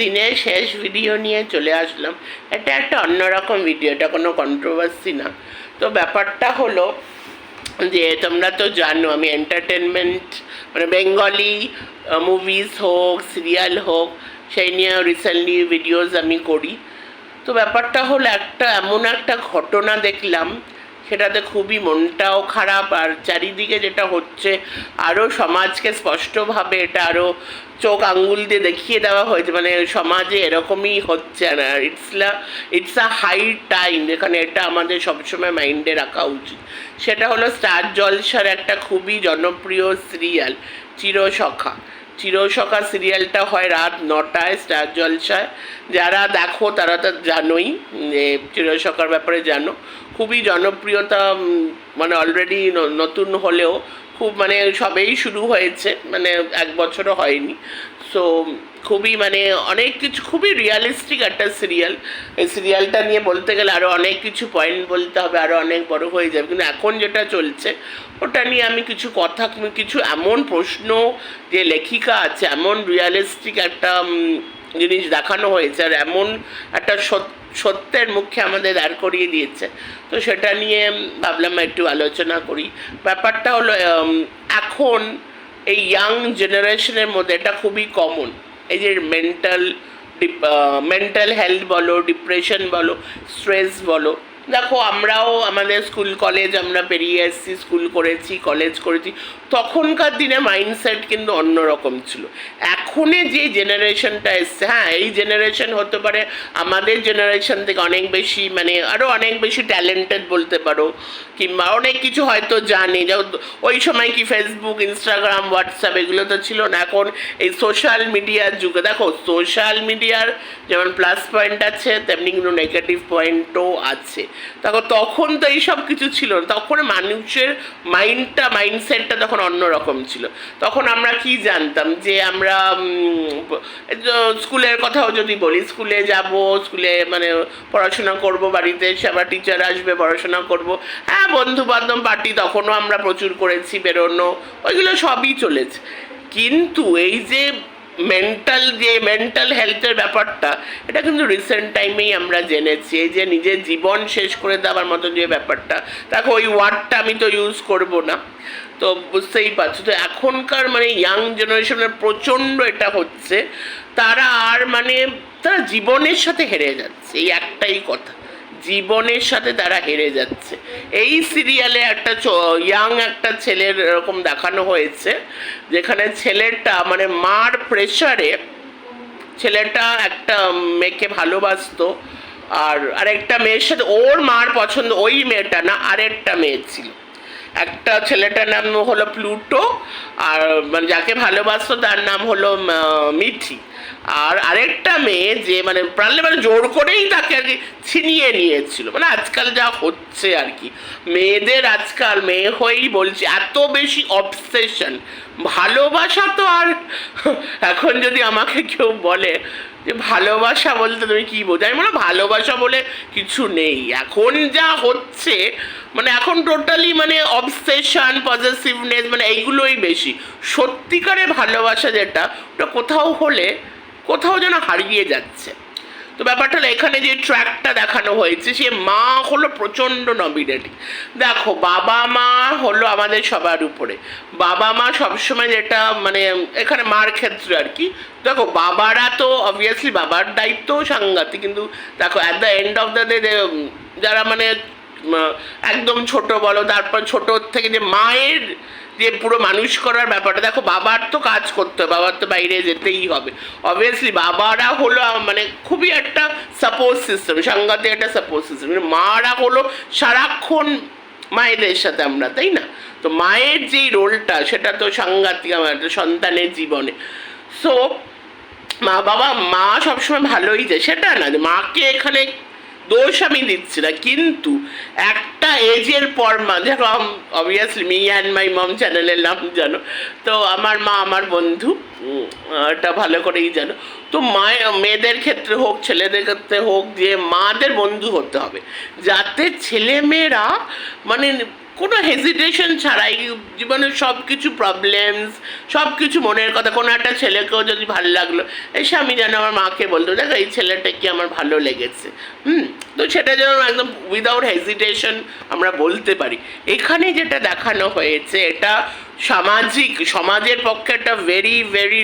দিনের শেষ ভিডিও নিয়ে চলে আসলাম। এটা একটা অন্যরকম ভিডিও এটা কোনো কন্ট্রোভার্সি না। তো ব্যাপারটা হলো যে, তোমরা তো জানো, আমি এন্টারটেনমেন্ট মানে বেঙ্গলি মুভিজ হোক সিরিয়াল হোক, সেই নিয়ে রিসেন্টলি ভিডিওস আমি করি। তো ব্যাপারটা হলো একটা, এমন একটা ঘটনা দেখলাম সেটাতে খুবই মনটাও খারাপ, আর চারিদিকে যেটা হচ্ছে আরও সমাজকে স্পষ্টভাবে এটা আরও চোখ আঙ্গুল দিয়ে দেখিয়ে দেওয়া হয়েছে। মানে সমাজে এরকমই হচ্ছে না ইটস লা ইটস আ হাই টাইম যেখানে এটা আমাদের সবসময় মাইন্ডে রাখা উচিত। সেটা হলো স্টার জলসার একটা খুবই জনপ্রিয় সিরিয়াল চিরসখা। চিরসখা সিরিয়ালটা হয় রাত নটায় স্টার জলসায়। যারা দেখো, তারা তো জানোই, যে চিরসখার ব্যাপারে জানো। খুবই জনপ্রিয়তা মানে অলরেডি নতুন হলেও খুব মানে সবেই শুরু হয়েছে মানে এক বছরও হয়নি। সো খুবই মানে অনেক কিছু, খুবই রিয়ালিস্টিক একটা সিরিয়াল এই সিরিয়ালটা নিয়ে বলতে গেলে আরও অনেক কিছু পয়েন্ট বলতে হবে আরও অনেক বড় হয়ে যাবে। কিন্তু এখন যেটা চলছে, ওটা নিয়ে আমি কিছু কথা, কিছু এমন প্রশ্ন, যে লেখিকা আছে, এমন রিয়ালিস্টিক একটা জিনিস দেখানো হয়েছে আর এমন একটা সত- সত্যের মুখে আমাদের দাঁড় করিয়ে দিয়েছে। তো সেটা নিয়ে ভাবলাম একটু আলোচনা করি। ব্যাপারটা হলো এখন এই ইয়াং জেনারেশনের মধ্যে এটা খুবই কমন এই যে মেন্টাল মেন্টাল হেলথ বলো ডিপ্রেশন বলো স্ট্রেস বলো দেখো, আমরাও আমাদের স্কুল কলেজ আমরা পেরিয়ে এসেছি, স্কুল করেছি কলেজ করেছি। তখনকার দিনে মাইন্ডসেট কিন্তু অন্যরকম ছিল। এখনে যে জেনারেশনটা এসছে হ্যাঁ এই জেনারেশন হতে পারে, আমাদের জেনারেশন থেকে অনেক বেশি মানে আরও অনেক বেশি ট্যালেন্টেড বলতে পারো, কিংবা অনেক কিছু হয়তো জানে। ওই সময় কি ফেসবুক ইনস্টাগ্রাম হোয়াটসঅ্যাপ এগুলো তো ছিল না। এখন এই সোশ্যাল মিডিয়ার যুগে, দেখো সোশ্যাল মিডিয়ার যেমন প্লাস পয়েন্ট আছে, তেমনি কিন্তু নেগেটিভ পয়েন্টও আছে। দেখো তখন তো এইসব কিছু ছিল না। তখন মানুষের মাইন্ডটা মাইন্ডসেটটা তখন অন্যরকম ছিল। তখন আমরা কি জানতাম যে আমরা স্কুলের কথাও যদি বলি, স্কুলে যাব, স্কুলে মানে পড়াশোনা করব, বাড়িতে এসে আবার টিচার আসবে, পড়াশোনা করব। হ্যাঁ বন্ধু বান্ধব পার্টি তখনও আমরা প্রচুর করেছি, বেরোনো, ওইগুলো সবই চলেছে। কিন্তু এই যে মেন্টাল যে মেন্টাল হেলথের ব্যাপারটা, এটা কিন্তু রিসেন্ট টাইমেই আমরা জেনেছি। যে নিজের জীবন শেষ করে দেওয়ার মতো যে ব্যাপারটা, দেখো ওই ওয়ার্ডটা আমি তো ইউজ করব না। তো বুঝতেই পারছ, তো এখনকার মানে ইয়াং জেনারেশনের প্রচণ্ড এটা হচ্ছে, তারা আর মানে তারা জীবনের সাথে হেরে যাচ্ছে, এই একটাই কথা। জীবনের সাথে তারা হেরে যাচ্ছে। এই সিরিয়ালে একটা ইয়াং একটা ছেলের এরকম দেখানো হয়েছে, যেখানে ছেলেটা মানে মার প্রেশারে ছেলেটা একটা মেয়েকে ভালোবাসতো, আর আরেকটা মেয়ের সাথে ওর মার পছন্দ ওই মেয়েটা না, আরেকটা মেয়ে ছিল। একটা ছেলেটার নাম হলো প্লুটো, আর মানে যাকে ভালোবাসতো তার নাম হলো মিঠি। আর আরেকটা মেয়ে যে মানে প্রাণলে মানে জোর করেই তাকে আর কি ছিনিয়ে নিয়েছিল। মানে আজকাল যা হচ্ছে আর কি। মেয়েদের আজকাল, মেয়ে হয়েই বলছি, এত বেশি অবসেশন ভালোবাসা তো আর এখন যদি আমাকে কেউ বলে যে ভালোবাসা বলতে তুমি কি বোঝো? আমি বলো ভালোবাসা বলে কিছু নেই। এখন যা হচ্ছে মানে এখন টোটালি মানে অবসেশন পজিটিভনেস মানে এইগুলোই বেশি। সত্যিকারের ভালোবাসা যেটা, ওটা কোথাও হলে কোথাও যেন হারিয়ে যাচ্ছে। তো ব্যাপারটা হলো, এখানে যে ট্র্যাকটা দেখানো হয়েছে, সে মা হলো প্রচণ্ড নমিনেটিং দেখো, বাবা মা হলো আমাদের সবার উপরে। বাবা মা সবসময় যেটা মানে এখানে মার ক্ষেত্রে আর কি। দেখো, বাবারা তো অবভিয়াসলি বাবার দায়িত্বও সাংঘাতিক, কিন্তু দেখো at the end of the day যারা মানে একদম ছোট বলো, তারপর ছোট থেকে যে মায়ের যে পুরো মানুষ করার ব্যাপারটা, দেখো বাবার তো কাজ করতে হবে, বাবার তো বাইরে যেতেই হবে। অবভিয়াসলি বাবারা হলো মানে খুবই একটা সাপোর্ট সিস্টেম সাংঘাতিক একটা সাপোর্ট সিস্টেম মারা হলো সারাক্ষণ মায়েদের সাথে আমরা, তাই না? তো মায়ের যেই রোলটা সেটা তো সাংঘাতিক আমার সন্তানের জীবনে। সো মা বাবা মা সবসময় ভালোই যায়। সেটা না মাকে এখানে দোষ আমি দিচ্ছি না, কিন্তু একটা এজের পর মা যেরকম obviously me and my mom চ্যানেলের নাম জানো। তো আমার মা, আমার বন্ধু এটা ভালো করেই জানো। তো মায়ের মেয়েদের ক্ষেত্রে হোক, ছেলেদের ক্ষেত্রে হোক, যে মাদের বন্ধু হতে হবে। যাতে ছেলে মেয়েরা মানে কোনো হেজিটেশন ছাড়াই জীবনের সব কিছু প্রবলেমস সব কিছু মনের কথা, কোনো একটা ছেলেকেও যদি ভালো লাগল এসে আমি যেন আমার মাকে বলতো, দেখো, এই ছেলেটা কি আমার ভালো লেগেছে? হুম, তো সেটা যেন একদম উইদাউট হেজিটেশন আমরা বলতে পারি। এখানে যেটা দেখানো হয়েছে, এটা সামাজিক, সমাজের পক্ষে একটা ভেরি ভেরি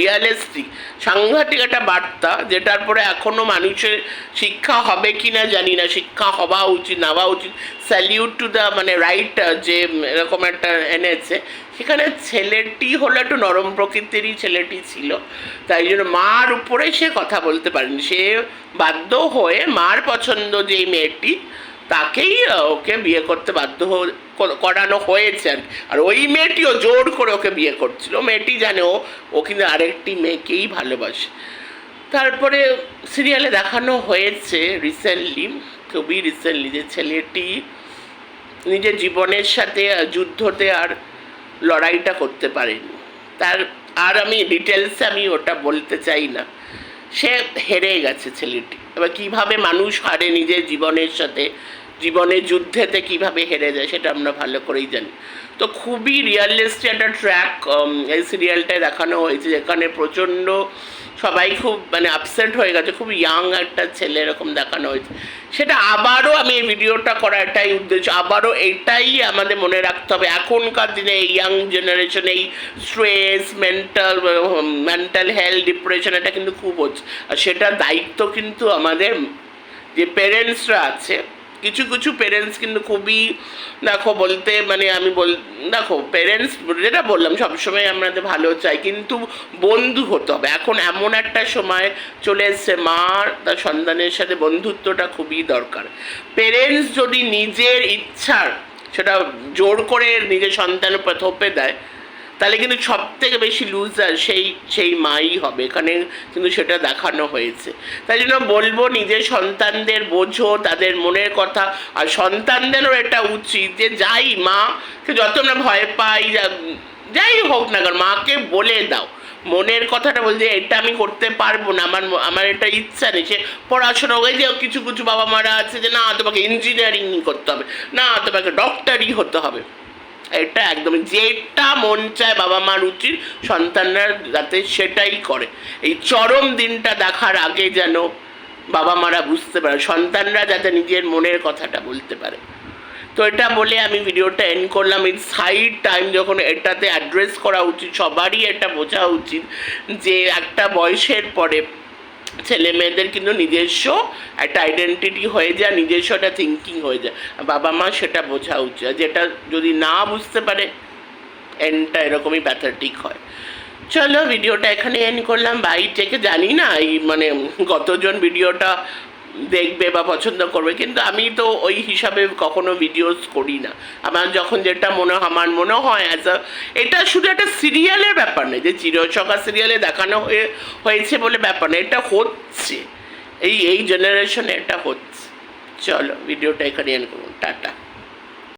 রিয়ালিস্টিক সাংঘাতিক একটা বার্তা, যেটার পরে এখনও মানুষের শিক্ষা হবে কি না জানি না, শিক্ষা হওয়া উচিত, নেওয়া উচিত। স্যালিউট টু দ্য মানে রাইট যে এরকম একটা এনেছে, সেখানে ছেলেটি হলো একটু নরম প্রকৃতিরই ছেলেটি ছিল, তাই জন্য মার উপরে সে কথা বলতে পারেনি। সে বাধ্য হয়ে মার পছন্দ যে মেয়েটি তাকেই ওকে বিয়ে করতে বাধ্য করানো হয়েছে আর আর ওই মেয়েটিও জোর করে ওকে বিয়ে করছিল। মেয়েটি জানে ও ও কিন্তু আরেকটি মেয়েকেই ভালোবাসে। তারপরে সিরিয়ালে দেখানো হয়েছে রিসেন্টলি খুবই রিসেন্টলি যে ছেলেটি নিজের জীবনের সাথে যুদ্ধতে আর লড়াইটা করতে পারেনি। তার, আর আমি ডিটেলসে আমি ওটা বলতে চাই না। সে হেরে গেছে ছেলেটি। এবার কীভাবে মানুষ হারে নিজের জীবনের সাথে, জীবনের যুদ্ধেতে কীভাবে হেরে যায় সেটা আমরা ভালো করেই জানি। তো খুবই রিয়ালিস্টিক একটা ট্র্যাক এই সিরিয়ালটায় দেখানো হয়েছে যেখানে প্রচণ্ড সবাই খুব মানে আপসেট হয়ে গেছে, খুব ইয়াং একটা ছেলে এরকম দেখানো হয়েছে। সেটা আবারও আমি এই ভিডিওটা করা এটাই উদ্দেশ্য, আবারও এটাই আমাদের মনে রাখতে হবে। এখনকার দিনে এই ইয়াং জেনারেশন এই stress mental mental health depression এটা কিন্তু খুব হচ্ছে। আর সেটার দায়িত্ব কিন্তু আমাদের যে পেরেন্টসরা আছে কিছু কিছু পেরেন্টস কিন্তু খুবই, দেখো বলতে মানে আমি বল, দেখো পেরেন্টস যেটা বললাম, সবসময় আমাদের ভালো চাই, কিন্তু বন্ধু হতে হবে। এখন এমন একটা সময় চলে এসছে মার তার সন্তানের সাথে বন্ধুত্বটা খুবই দরকার। পেরেন্টস যদি নিজের ইচ্ছার, সেটা জোর করে নিজের সন্তানের থোপে দেয় তাহলে কিন্তু সব থেকে বেশি লুজার সেই সেই মাই হবে। এখানে কিন্তু সেটা দেখানো হয়েছে। তাই জন্য বলব, নিজের সন্তানদের বোঝো, তাদের মনের কথা। আর সন্তানদেরও এটা উচিত যে যাই মাকে যত আমরা ভয় পাই যাই হোক না কারণ মাকে বলে দাও। মনের কথাটা বলতে এটা আমি করতে পারব না, আমার আমার এটা ইচ্ছা নেই। সে পড়াশোনা হয়ে যে কিছু কিছু বাবা মারা আছে যে না, তোমাকে ইঞ্জিনিয়ারিং করতে হবে, না, তোমাকে ডক্টরই হতে হবে। এটা একদমই যেটা মন চায় বাবা মার উচিত সন্তানরা যাতে সেটাই করে। এই চরম দিনটা দেখার আগে যেন বাবা মারা বুঝতে পারে, সন্তানরা যাতে নিজের মনের কথাটা বলতে পারে। তো এটা বলে আমি ভিডিওটা এন্ড করলাম। ইটস হাই টাইম যখন এটাতে অ্যাড্রেস করা উচিত, সবারই এটা বোঝা উচিত যে একটা বয়সের পরে ছেলে মেয়েদের কিন্তু নিজস্ব একটা আইডেন্টিটি হয়ে যায়, নিজস্ব একটা থিঙ্কিং হয়ে যায়। বাবা মা সেটা বোঝা উচিত। যেটা যদি না বুঝতে পারে এন্ডটা এরকমই প্যাথাটিক হয়। চলো ভিডিওটা এখানে এন্ড করলাম। বাইর থেকে জানি না এই মানে কতজন ভিডিওটা দেখবে বা পছন্দ করবে, কিন্তু আমি তো ওই হিসাবে কখনো ভিডিওস করি না। আমার যখন যেটা মনে হয়, আমার মনে হয় অ্যাজ আ এটা শুধু একটা সিরিয়ালের ব্যাপার নয়, যে চিরচকা সিরিয়ালে দেখানো হয়ে, হয়েছে বলে ব্যাপার না এটা হচ্ছে। এই এই জেনারেশনে এটা হচ্ছে। চলো ভিডিওটা এখানে এন করুন, টাটা।